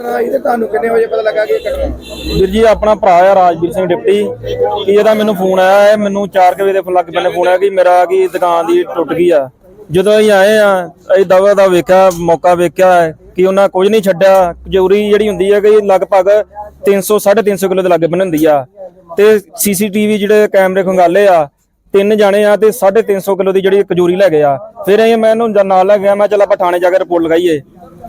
ਘਟਨਾ ਇਹਦੇ ਤੁਹਾਨੂੰ ਕਿੰਨੇ ਵਜੇ ਪਤਾ ਲੱਗਾ ਕਿ ਵੀਰ ਜੀ, ਆਪਣਾ ਭਰਾ ਆ, ਰਾਜਵੀਰ ਸਿੰਘ ਡਿਪਟੀ। ਕਿ ਇਹਦਾ ਮੈਨੂੰ ਫੋਨ ਆਇਆ ਹੈ? ਮੈਨੂੰ 4 ਵਜੇ ਦੇ ਲੱਗ ਪੈਣੇ ਫੋਨ ਆਇਆ ਕਿ ਮੇਰਾ ਕੀ ਦੁਕਾਨ ਦੀ ਟੁੱਟ ਗਈ ਆ। ਜਦੋਂ ਅਸੀਂ ਆਏ ਆ, ਅਸੀਂ ਦਵਾ ਦਾ ਵੇਖਿਆ, ਮੌਕਾ ਵੇਖਿਆ ਕਿ ਉਹਨਾਂ ਕੁਝ ਨਹੀਂ ਛੱਡਿਆ। ਕਜੂਰੀ ਜਿਹੜੀ ਹੁੰਦੀ ਹੈ ਕਿ ਲਗਭਗ 300 350 ਕਿਲੋ ਦੇ ਲਾਗੇ ਬਣ ਹੁੰਦੀ ਆ। ਤੇ ਸੀਸੀਟੀਵੀ ਜਿਹੜੇ ਕੈਮਰੇ ਖੰਗਾਲੇ ਆ, ਤਿੰਨ ਜਾਣੇ ਆ ਤੇ 350 ਕਿਲੋ ਦੀ ਜਿਹੜੀ ਕਜੂਰੀ ਲੈ ਗਏ ਆ। ਫਿਰ ਅਸੀਂ ਮੈਂ ਇਹਨੂੰ ਨਾਲ ਲੈ ਗਿਆ, ਮੈਂ ਚਲ ਆਪਾਂ ਥਾਣੇ ਜਾ ਕੇ ਰਿਪੋਰਟ ਲਗਾਈਏ।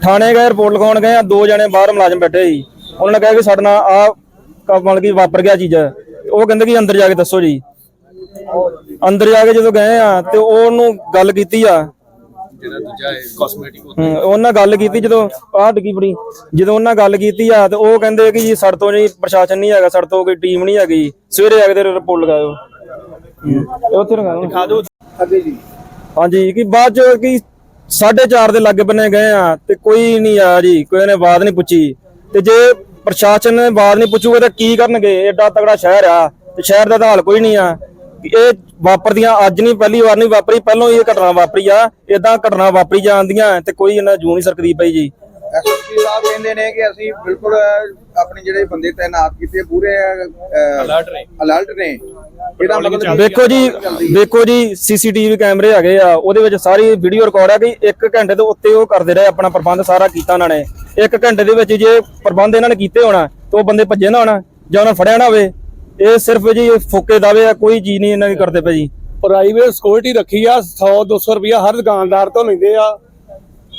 ਥਾਣੇ ਗਏ ਰਿਪੋਰਟ ਲਿਖਾਉਣ ਗਏ ਆ ਦੋ ਜਣੇ ਬਾਹਰ ਮੁਲਾਜ਼ਮ ਬੈਠੇ ਸੀ। ਉਹਨਾਂ ਨੇ ਕਿਹਾ ਕਿ ਸਾਡੇ ਨਾਲ ਆ ਮਤਲਬ ਕਿ ਵਾਪਰ ਗਿਆ ਚੀਜ਼। ਉਹ ਕਹਿੰਦੇ ਕਿ ਅੰਦਰ ਜਾ ਕੇ ਦੱਸੋ ਜੀ। ਅੰਦਰ ਜਾ ਕੇ ਜਦੋਂ ਗਏ ਆ ਤੇ ਉਹਨੂੰ ਗੱਲ ਕੀਤੀ ਆ। ਜਿਹੜਾ ਦੂਜਾ ਹੈ ਕਾਸਮੈਟਿਕ ਹੂੰ, ਉਹਨਾਂ ਗੱਲ ਕੀਤੀ ਜਦੋਂ ਆਹ ਡਿੱਗੀ ਬੜੀ। ਜਦੋਂ ਉਹਨਾਂ ਗੱਲ ਕੀਤੀ ਆ ਤੇ ਉਹ ਕਹਿੰਦੇ ਕਿ ਜੀ ਸਾਡੇ ਤੋਂ ਨਹੀਂ ਪ੍ਰਸ਼ਾਸਨ ਨਹੀਂ ਹੈਗਾ ਸਾਡੇ ਤੋਂ ਕੋਈ ਟੀਮ ਨਹੀਂ ਹੈਗੀ। ਸਵੇਰੇ ਆ ਕੇ ਤੇ ਰਿਪੋਰਟ ਇਹ ਉੱਥੇ ਲਗਾਓ। ਦਿਖਾ ਦਿਓ। ਅੱਗੇ ਜੀ। ਹਾਂਜੀ ਕਿ ਬਾਅਦ ਚ ਕਿ 4:30 ਦੇ ਲੱਗੇ ਬੰਨੇ ਗਏ ਆ ਤੇ ਕੋਈ ਨਹੀਂ ਆਇਆ ਜੀ, ਕੋਈ ਨੇ ਬਾਤ ਨਹੀਂ ਪੁੱਛੀ। ਤੇ ਜੇ ਪ੍ਰਸ਼ਾਸਨ ਨੇ ਬਾਤ ਨਹੀਂ ਪੁੱਛੂਗਾ ਤਾਂ ਕੀ ਕਰਨਗੇ? ਏਡਾ ਤਗੜਾ ਸ਼ਹਿਰ ਆ ਤੇ ਸ਼ਹਿਰ ਦਾ ਤਾਂ ਹਾਲ ਕੋਈ ਨਹੀਂ ਆ। ਇਹ ਵਾਪਰਦੀਆਂ ਅੱਜ ਨਹੀਂ, ਪਹਿਲੀ ਵਾਰ ਨਹੀਂ ਵਾਪਰੀ, ਪਹਿਲਾਂ ਹੀ ਇਹ ਘਟਨਾ ਵਾਪਰੀ ਆ। ਇਦਾਂ ਘਟਨਾ ਵਾਪਰੀ ਜਾਂਦੀਆਂ ਤੇ ਕੋਈ ਇਹਨਾਂ ਜੂ ਨਹੀਂ ਸਰਕਦੀ ਪਈ ਜੀ। ਐਸਐਸਪੀ ਸਾਹਿਬ ਕਹਿੰਦੇ ਨੇ ਕਿ ਅਸੀਂ ਬਿਲਕੁਲ ਆਪਣੇ ਜਿਹੜੇ ਬੰਦੇ ਤਾਇਨਾਤ ਕੀਤੇ ਪੂਰੇ ਅਲਰਟ ਨੇ। ਅਲਰਟ ਨੇ। ਇਹਦਾ ਮਤਲਬ ਦੇਖੋ ਜੀ ਦੇਖੋ ਜੀ ਸੀਸੀਟੀਵੀ ਕੈਮਰੇ ਹੈਗੇ ਆ ਉਹਦੇ ਵਿੱਚ ਸਾਰੀ ਵੀਡੀਓ ਰਿਕਾਰਡ ਆ ਕਿ 1 ਘੰਟੇ ਤੋਂ ਉੱਤੇ ਉਹ ਕਰਦੇ ਰਹੇ ਆਪਣਾ ਪ੍ਰਬੰਧ ਸਾਰਾ ਕੀਤਾ ਉਹਨਾਂ ਨੇ। 1 ਘੰਟੇ ਦੇ ਵਿੱਚ ਜੇ ਪ੍ਰਬੰਧ ਇਹਨਾਂ ਨੇ ਕੀਤੇ ਹੋਣਾ ਤਾਂ ਉਹ ਬੰਦੇ ਭੱਜੇ ਨਾ ਹੋਣਾ ਜਾਂ ਉਹਨਾਂ ਫੜਿਆ ਨਾ ਹੋਵੇ। ਇਹ ਸਿਰਫ ਜੀ ਫੋਕੇ ਦਾਵੇ ਆ ਕੋਈ ਚੀਜ਼ ਨਹੀਂ ਇਹਨਾਂ ਦੀ ਕਰਦੇ ਪਏ ਜੀ। ਪ੍ਰਾਈਵੇਟ ਸਿਕਿਉਰਿਟੀ ਰੱਖੀ ਆ 100 200 ਰੁਪਇਆ ਹਰ ਦੁਕਾਨਦਾਰ ਤੋਂ ਲੈਂਦੇ ਆ।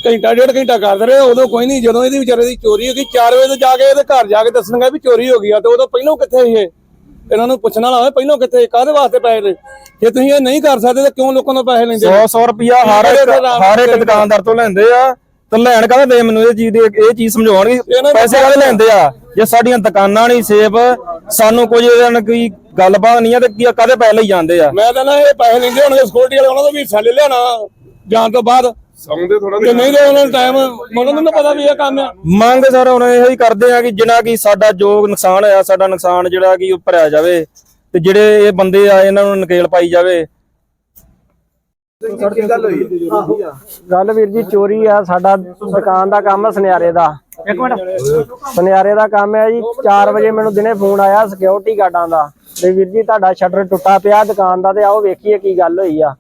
ਘੰਟਾ ਡੇਢ ਘੰਟਾ ਕਰਦੇ ਰਹੇ ਉਦੋਂ ਕੋਈ ਨਹੀਂ ਜਦੋਂ ਇਹਦੀ ਵਿਚਾਰੇ ਦੀ ਚੋਰੀ ਹੋ ਗਈ 4 ਵਜੇ ਤੋਂ ਜਾ ਕੇ ਇਹਦੇ ਘਰ ਜਾ ਕੇ ਦੱਸਣਗਾ ਵੀ ਚੋਰੀ ਹੋ ਗਈ ਆ ਤੇ ਉਦੋਂ ਪਹਿਲਾਂ ਕਿੱਥੇ ਸੀ ਇਹ? ਇਹਨਾਂ ਨੂੰ ਪੁੱਛਣ ਵਾਲਾ ਹੋਵੇ ਪਹਿਲਾਂ ਕਿੱਥੇ ਕਾਹਦੇ ਵਾਸਤੇ ਪੈਸੇ ਨੇ ਜੇ ਤੁਸੀਂ ਇਹ ਨਹੀਂ ਕਰ ਸਕਦੇ ਤਾਂ ਕਿਉਂ ਲੋਕਾਂ ਤੋਂ ਪੈਸੇ ਲੈਂਦੇ 100 100 ਰੁਪਿਆ ਹਰ ਇੱਕ ਹਰ ਇੱਕ ਦੁਕਾਨਦਾਰ ਤੋਂ ਲੈਂਦੇ ਆ ਤੇ ਲੈਣ ਕਾਹਦੇ ਦੇ ਮੈਨੂੰ ਇਹ ਚੀਜ਼ ਦੀ ਇਹ ਚੀਜ਼ ਸਮਝਾਉਣਗੇ ਪੈਸੇ ਕਾਹਦੇ ਲੈਂਦੇ ਆ? ਜੇ ਸਾਡੀਆਂ ਦੁਕਾਨਾਂ ਨਹੀਂ ਸੇਫ ਸਾਨੂੰ ਕੋਈ ਇਹਨਾਂ ਨਾਲ ਕੋਈ ਗੱਲਬਾਤ ਨਹੀਂ ਆ ਤੇ ਕੀ ਕਾਹਦੇ ਪੈਸੇ ਲਈ ਜਾਂਦੇ ਆ? ਮੈਂ ਤਾਂ ਨਾ ਇਹ ਪੈਸੇ ਲੈਂਦੇ ਹੋਣਗੇ ਸਿਕਿਉਰਿਟੀ ਵਾਲੇ ਉਹਨਾਂ ਤੋਂ ਵੀ ਹਿੱਸਾ ਲੈ ਲੈਣਾ ਜਾਣ ਤੋਂ ਬਾਅਦ ਸਮਝਦੇ ਥੋੜਾ ਤੇ ਨਹੀਂ ਤੇ ਉਹਨਾਂ ਨੂੰ ਟਾਈਮ ਉਹਨਾਂ ਨੂੰ ਤਾਂ ਪਤਾ ਵੀ ਇਹ ਕੰਮ ਆ। ਮੰਗ ਸਰ ਹੁਣ ਇਹੋ ਹੀ ਕਰਦੇ ਆ ਕਿ ਜਿੰਨਾ ਕੀ ਸਾਡਾ ਜੋ ਨੁਕਸਾਨ ਹੋਇਆ ਸਾਡਾ ਨੁਕਸਾਨ ਜਿਹੜਾ ਕਿ ਉਹ ਭਰਿਆ ਜਾਵੇ ਤੇ ਜਿਹੜੇ ਇਹ ਬੰਦੇ ਆ ਇਹਨਾਂ ਨੂੰ ਨਕੇਲ ਪਾਈ ਜਾਵੇ। ਕੀ ਗੱਲ ਹੋਈ? ਗੱਲ ਵੀਰ ਜੀ ਚੋਰੀ ਆ ਸਾਡਾ ਦੁਕਾਨ ਦਾ ਕੰਮ ਆ ਸੁਨਿਆਰੇ ਦਾ। ਇੱਕ ਮਿੰਟ। ਸੁਨਿਆਰੇ ਦਾ ਕੰਮ ਹੈ ਜੀ 4 ਵਜੇ ਮੈਨੂੰ ਦਿਨੇ ਫੋਨ ਆਇਆ ਸਿਕਿਉਰਿਟੀ ਗਾਰਡਾਂ ਦਾ। ਤੇ ਵੀਰ ਜੀ ਤੁਹਾਡਾ ਸ਼ਟਰ ਟੁੱਟਾ ਪਿਆ ਦੁਕਾਨ ਦਾ ਤੇ ਆਓ ਵੇਖੀਏ ਕੀ ਗੱਲ ਹੋਈ ਆ।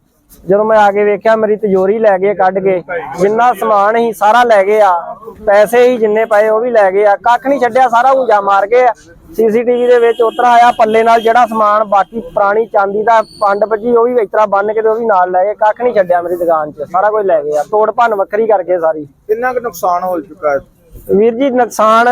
ਜਦੋਂ ਮੈਂ ਆ ਕੇ ਵੇਖਿਆ, ਮੇਰੀ ਤਿਜੋਰੀ ਲੈ ਗਏ ਕੱਢ ਕੇ। ਜਿੰਨਾ ਸਮਾਨ ਸੀ ਸਾਰਾ ਲੈ ਗਏ ਆ। ਪੈਸੇ ਹੀ ਜਿੰਨੇ ਪਏ ਉਹ ਵੀ ਲੈ ਗਏ ਆ। ਕੱਖ ਨਹੀਂ ਛੱਡਿਆ, ਸਾਰਾ ਉਂਜਾ ਮਾਰ ਗਏ ਆ। ਸੀਸੀਟੀਵੀ ਦੇ ਵਿੱਚ ਉਤਰਾ ਆਇਆ, ਪੱਲੇ ਨਾਲ ਜਿਹੜਾ ਸਮਾਨ ਬਾਕੀ ਪੁਰਾਣੀ ਚਾਂਦੀ ਦਾ ਪੰਡ ਭੱਜੀ, ਉਹ ਵੀ ਇਤਰਾ ਬੰਨ ਕੇ ਤੇ ਉਹ ਵੀ ਨਾਲ ਲੈ ਗਏ। ਕੱਖ ਨਹੀਂ ਛੱਡਿਆ ਮੇਰੀ ਦੁਕਾਨ 'ਚ। ਸਾਰਾ ਕੁਝ ਲੈ ਗਏ ਆ। ਤੋੜ ਭੰਨ ਵੱਖਰੀ ਕਰਕੇ ਸਾਰੀ। ਕਿੰਨਾ ਕੁ ਨੁਕਸਾਨ ਹੋ ਚੁੱਕਾ ਹੈ? ਵੀਰ ਜੀ ਨੁਕਸਾਨ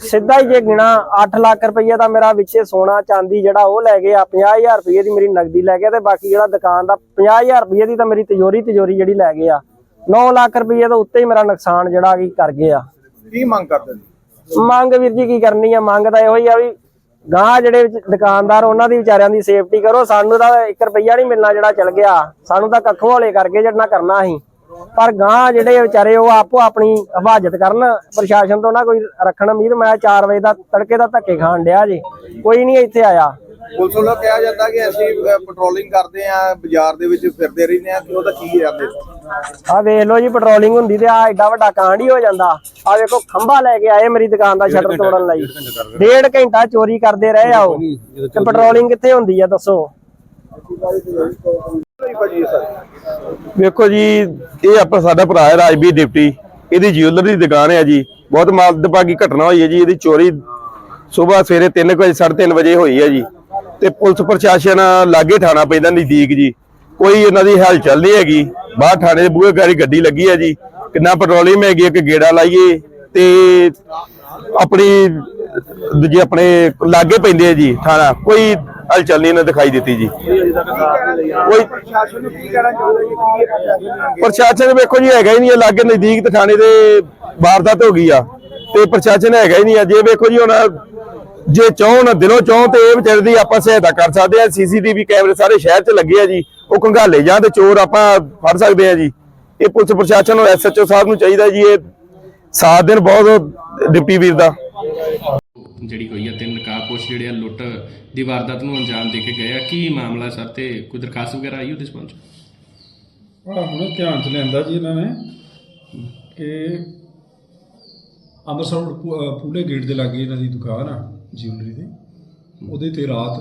ਸਿੱਧਾ ਹੀ ਜੇ ਗਿਣਾ 8 ਲੱਖ ਰੁਪਈਆ ਦਾ ਮੇਰਾ ਵਿੱਚੇ ਸੋਨਾ ਚਾਂਦੀ ਜਿਹੜਾ ਉਹ ਲੈ ਗਏ ਆ 50000 ਰੁਪਏ ਦੀ ਮੇਰੀ ਨਗਦੀ ਲੈ ਗਏ ਤੇ ਬਾਕੀ ਜਿਹੜਾ ਦੁਕਾਨ ਦਾ 50000 ਰੁਪਏ ਦੀ ਤਾਂ ਮੇਰੀ ਤਿਜੋਰੀ ਤਿਜੋਰੀ ਜਿਹੜੀ ਲੈ ਗਏ ਆ 9 ਲੱਖ ਰੁਪਏ ਤੋਂ ਉੱਤੇ ਹੀ ਮੇਰਾ ਨੁਕਸਾਨ ਜਿਹੜਾ ਕੀ ਕਰ ਗਏ ਆ ਕੀ ਮੰਗ ਕਰਦੇ ਨੇ? ਮੰਗ ਵੀਰ ਜੀ ਕੀ ਕਰਨੀ ਆ? ਮੰਗ ਤਾਂ ਇਹੋ ਹੀ ਆ ਵੀ ਗਾਂ ਜਿਹੜੇ ਵਿੱਚ ਦੁਕਾਨਦਾਰ ਉਹਨਾਂ ਦੀ ਵਿਚਾਰਿਆਂ ਦੀ ਸੇਫਟੀ ਕਰੋ। ਸਾਨੂੰ ਤਾਂ 1 ਰੁਪਈਆ ਨਹੀਂ ਮਿਲਣਾ ਜਿਹੜਾ ਚਲ ਗਿਆ। ਸਾਨੂੰ ਤਾਂ ਕੱਖੋਂ ਹੌਲੇ ਕਰਕੇ ਜਿਹੜਾ ਕਰਨਾ ਸੀ। ਪਰ ਗਾਂ ਜਿਹੜੇ ਵਿਚਾਰੇ ਉਹ ਆਪੋ ਆਪਣੀ ਹਿਫਾਜ਼ਤ ਕਰਨ। ਪ੍ਰਸ਼ਾਸਨ ਤੋਂ ਨਾ ਕੋਈ ਰੱਖਣ ਉਮੀਦ। ਮੈਂ 4 ਵਜੇ ਦਾ ਤੜਕੇ ਦਾ ਧੱਕੇ ਖਾਣ ਡਿਆ ਜੀ। ਕੋਈ ਨਹੀਂ ਇੱਥੇ ਆਇਆ। ਪੁਲਿਸ ਵੱਲੋਂ ਕਿਹਾ ਜਾਂਦਾ ਕਿ ਅਸੀਂ ਪੈਟਰੋਲਿੰਗ ਕਰਦੇ ਆ ਬਾਜ਼ਾਰ ਦੇ ਵਿੱਚ ਫਿਰਦੇ ਰਹਿੰਦੇ ਆ ਕਿ ਉਹਦਾ ਕੀ ਜਾਂਦੇ ਆ ਵੇਖ ਲਓ ਜੀ ਪੈਟਰੋਲਿੰਗ ਹੁੰਦੀ ਤੇ ਆ ਐਡਾ ਵੱਡਾ ਕਾਂਡ ਹੀ ਹੋ ਜਾਂਦਾ। ਆ ਵੇਖੋ ਖੰਭਾ ਲੈ ਕੇ ਆਏ ਮੇਰੀ ਦੁਕਾਨ ਦਾ ਸ਼ਟਰ ਤੋੜਨ ਲਈ। ਡੇਢ ਘੰਟਾ ਚੋਰੀ ਕਰਦੇ ਰਹੇ ਆ ਉਹ। ਤੇ ਪੈਟਰੋਲਿੰਗ ਕਿੱਥੇ ਹੁੰਦੀ ਆ ਦੱਸੋ? ਵੇਖੋ ਜੀ, ਇਹ ਆਪਣਾ ਸਾਡਾ ਭਰਾ ਹੈ, ਰਾਜਵੀਰ ਡਿਪਟੀ। ਇਹਦੀ ਜਿਊਲਰ ਦੀ ਦੁਕਾਨ ਹੈ ਜੀ। ਬਹੁਤ ਮਾਲਦਭਾਗੀ ਘਟਨਾ ਹੋਈ ਹੈ ਜੀ, ਇਹਦੀ ਚੋਰੀ ਸਵੇਰ ਸਵੇਰੇ 3 ਵਜੇ 3:30 ਵਜੇ ਹੋਈ ਹੈ ਜੀ। ਤੇ ਪੁਲਿਸ ਪ੍ਰਸ਼ਾਸਨ ਲਾਗੇ ਥਾਣਾ ਪੈਂਦਾ ਨਜ਼ਦੀਕ ਜੀ। ਕੋਈ ਇਹਨਾਂ ਦੀ ਹਲਚਲ ਨਹੀਂ ਹੈਗੀ। ਬਾਹਰ ਥਾਣੇ ਦੇ ਬੂਹੇ ਗਾੜੀ ਗੱਡੀ ਲੱਗੀ ਹੈ ਜੀ। ਕਿੰਨਾ ਪੈਟਰੋਲਿੰਗ ਹੈਗੀ ਇੱਕ ਗੇੜਾ ਲਾਈਏ ਤੇ ਆਪਣੀ, ਦੂਜੇ ਆਪਣੇ ਲਾਗੇ ਪੈਂਦੇ ਆ ਜੀ ਥਾਣਾ ਕੋਈ ਹਲਚਲ ਨਹੀਂ ਦਿਖਾਈ ਦਿੱਤੀ ਜੀ। ਕੋਈ ਪ੍ਰਸ਼ਾਸਨ ਨੂੰ ਕੀ ਕਹਿਣਾ ਚਾਹੁੰਦੇ ਜੀ ਕੀ ਇਹ ਪ੍ਰਸ਼ਾਸਨ ਪ੍ਰਸ਼ਾਸਨ ਵੇਖੋ ਜੀ, ਹੈਗਾ ਹੀ ਨਹੀਂ ਲਾਗੇ ਨਜ਼ਦੀਕ ਥਾਣੇ ਦੇ ਵਾਰਦਾਤ ਹੋ ਗਈ ਆ। ਤੇ ਪ੍ਰਸ਼ਾਸਨ ਹੈਗਾ ਹੀ ਨਹੀਂ ਜੇ ਵੇਖੋ ਜੀ ਹੁਣ, ਜੇ ਚਾਹਣ ਦਿਲੋਂ ਚਾਹਣ ਤੇ ਇਹ ਵਿਚਾਰੇ ਦੀ ਆਪਾਂ ਸਹਾਇਤਾ ਕਰ ਸਕਦੇ ਆ। ਸੀਸੀਟੀਵੀ ਕੈਮਰੇ ਸਾਰੇ ਸ਼ਹਿਰ 'ਚ ਲੱਗੇ ਆ ਜੀ। ਉਹ ਕੰਘਾਲੇ ਜਾਂ ਤੇ ਚੋਰ ਆਪਾਂ ਫੜ ਸਕਦੇ ਆ ਜੀ। ਇਹ ਪੁਲਿਸ ਪ੍ਰਸ਼ਾਸਨ ਨੂੰ ਐਸਐਚਓ ਸਾਹਿਬ ਨੂੰ ਚਾਹੀਦਾ ਜੀ, ਇਹ ਸਾਥ ਦੇਣ ਬਹੁਤ, ਡਿਪਟੀ ਵੀਰ ਦਾ। ਜਿਹੜੀ ਹੋਈ ਆ ਤਿੰਨ ਨਕਾਬਪੋਸ਼ ਜਿਹੜੇ ਆ ਲੁੱਟ ਦੀ ਵਾਰਦਾਤ ਨੂੰ ਅੰਜਾਮ ਦੇ ਕੇ ਗਏ ਆ। ਕੀ ਮਾਮਲਾ ਸਰ ਤੇ ਕੋਈ ਦਰਖਾਸਤ ਵਗੈਰਾ ਆਈ ਉਹਦੇ ਸੰਬੰਧ ਆਹ ਹੁਣ ਧਿਆਨ ਚ ਲੈਂਦਾ ਜੀ ਇਹਨਾਂ ਨੇ ਕਿ ਅੰਮ੍ਰਿਤਸਰ ਪੂਲੇ ਗੇਟ ਦੇ ਲਾਗੇ ਇਹਨਾਂ ਦੀ ਦੁਕਾਨ ਆ ਜਿਊਲਰੀ ਦੀ। ਉਹਦੇ ਤੇ ਰਾਤ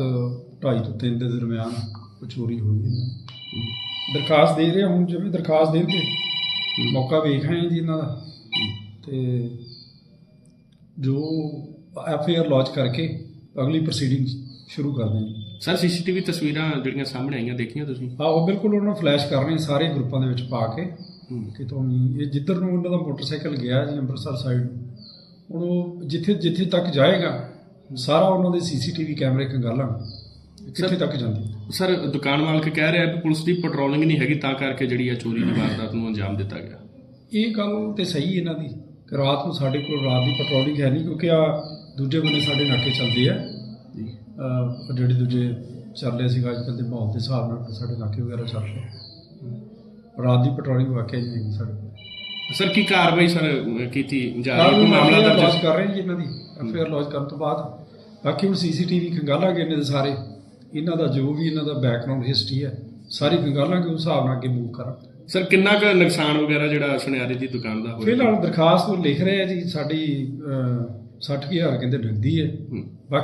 2:30 ਤੋਂ 3 ਦੇ ਦਰਮਿਆਨ ਚੋਰੀ ਹੋਈ ਹੈ ਦਰਖਾਸਤ ਦੇ ਰਹੇ ਹੁਣ ਜਿਵੇਂ ਦਰਖਾਸਤ ਦੇਣਗੇ ਮੌਕਾ ਵੇਖ ਜੀ ਇਹਨਾਂ ਦਾ। ਤੇ ਜੋ ਐਫ ਆਈ ਆਰ ਲੌਂਚ ਕਰਕੇ ਅਗਲੀ ਪ੍ਰੋਸੀਡਿੰਗ ਸ਼ੁਰੂ ਕਰ ਦੇਣੀ ਸਰ ਸੀਸੀਟੀਵੀ ਤਸਵੀਰਾਂ ਜਿਹੜੀਆਂ ਸਾਹਮਣੇ ਆਈਆਂ ਦੇਖੀਆਂ ਤੁਸੀਂ? ਹਾਂ ਉਹ ਬਿਲਕੁਲ ਉਹਨਾਂ ਨੂੰ ਫਲੈਸ਼ ਕਰ ਰਹੇ ਹਾਂ ਸਾਰੇ ਗਰੁੱਪਾਂ ਦੇ ਵਿੱਚ ਪਾ ਕੇ। ਕਿਤੋਂ ਵੀ ਇਹ ਜਿੱਧਰ ਨੂੰ ਉਹਨਾਂ ਦਾ ਮੋਟਰਸਾਈਕਲ ਗਿਆ ਜੀ ਅੰਮ੍ਰਿਤਸਰ ਸਾਈਡ ਹੁਣ ਉਹ ਜਿੱਥੇ ਜਿੱਥੇ ਤੱਕ ਜਾਏਗਾ ਸਾਰਾ ਉਹਨਾਂ ਦੇ ਸੀਸੀਟੀਵੀ ਕੈਮਰੇ ਖੰਗਾਲਾਂਗੇ ਕਿੱਥੇ ਤੱਕ ਜਾਂਦੀ? ਸਰ ਦੁਕਾਨ ਮਾਲਕ ਕਹਿ ਰਿਹਾ ਕਿ ਪੁਲਿਸ ਦੀ ਪੈਟਰੋਲਿੰਗ ਨਹੀਂ ਹੈਗੀ ਤਾਂ ਕਰਕੇ ਜਿਹੜੀ ਆ ਚੋਰੀ ਦੀ ਵਾਰਦਾਤ ਨੂੰ ਅੰਜਾਮ ਦਿੱਤਾ ਗਿਆ। ਇਹ ਗੱਲ ਤੇ ਸਹੀ ਇਹਨਾਂ ਦੀ ਕਿ ਰਾਤ ਨੂੰ ਸਾਡੇ ਕੋਲ ਰਾਤ ਦੀ ਪੈਟਰੋਲਿੰਗ ਹੈ ਨਹੀਂ ਕਿਉਂਕਿ ਆ ਦੂਜੇ ਬੰਨੇ ਸਾਡੇ ਨਾਕੇ ਚੱਲਦੇ ਆ। ਅਹ ਜਿਹੜੇ ਦੂਜੇ ਚੱਲ ਰਹੇ ਸੀਗਾ ਅੱਜ ਕੱਲ੍ਹ ਦੇ ਮਾਹੌਲ ਦੇ ਹਿਸਾਬ ਨਾਲ ਸਾਡੇ ਨਾਕੇ ਵਗੈਰਾ ਚੱਲ ਰਹੇ ਰਾਤ ਦੀ ਪੈਟਰੋਲਿੰਗ ਵਾਕਿਆ ਨਹੀਂ ਹੈਗੀ ਸਾਡੇ ਕੋਲ। ਸਰ ਕੀ ਕਾਰਵਾਈ ਸਰ ਕੀਤੀ ਜਾ ਰਹੀ ਹੈ? ਕੋਈ ਮਾਮਲਾ ਦਰਜ ਕਰ ਰਹੇ ਜੀ ਇਹਨਾਂ ਦੀ ਐਫ ਆਈ ਆਰ ਲੌਂਚ ਕਰਨ ਤੋਂ ਬਾਅਦ। ਬਾਕੀ ਹੁਣ ਸੀਸੀਟੀਵੀ ਖੰਗਾਲਾਂਗੇ ਇਹਨਾਂ ਦੇ ਸਾਰੇ। ਇਹਨਾਂ ਦਾ ਜੋ ਵੀ ਇਹਨਾਂ ਦਾ ਬੈਕਗ੍ਰਾਉਂਡ ਹਿਸਟਰੀ ਹੈ ਸਾਰੀ ਖੰਗਾਲਾਂਗੇ ਉਸ ਹਿਸਾਬ ਨਾਲ ਅੱਗੇ ਮੂਵ ਕਰਾਂਗੇ ਸਰ ਕਿੰਨਾ ਕੁ ਨੁਕਸਾਨ ਵਗੈਰਾ ਜਿਹੜਾ ਸੁਨਿਆਰੇ ਦੀ ਦੁਕਾਨ ਦਾ ਹੋਇਆ? ਫਿਲਹਾਲ ਦਰਖਾਸਤ ਉਹ ਲਿਖ ਰਹੇ ਆ ਜੀ ਸਾਡੀ ਅਹ, 60000 ਕਹਿੰਦੇ ਡਿੱਗਦੀ ਹੈ।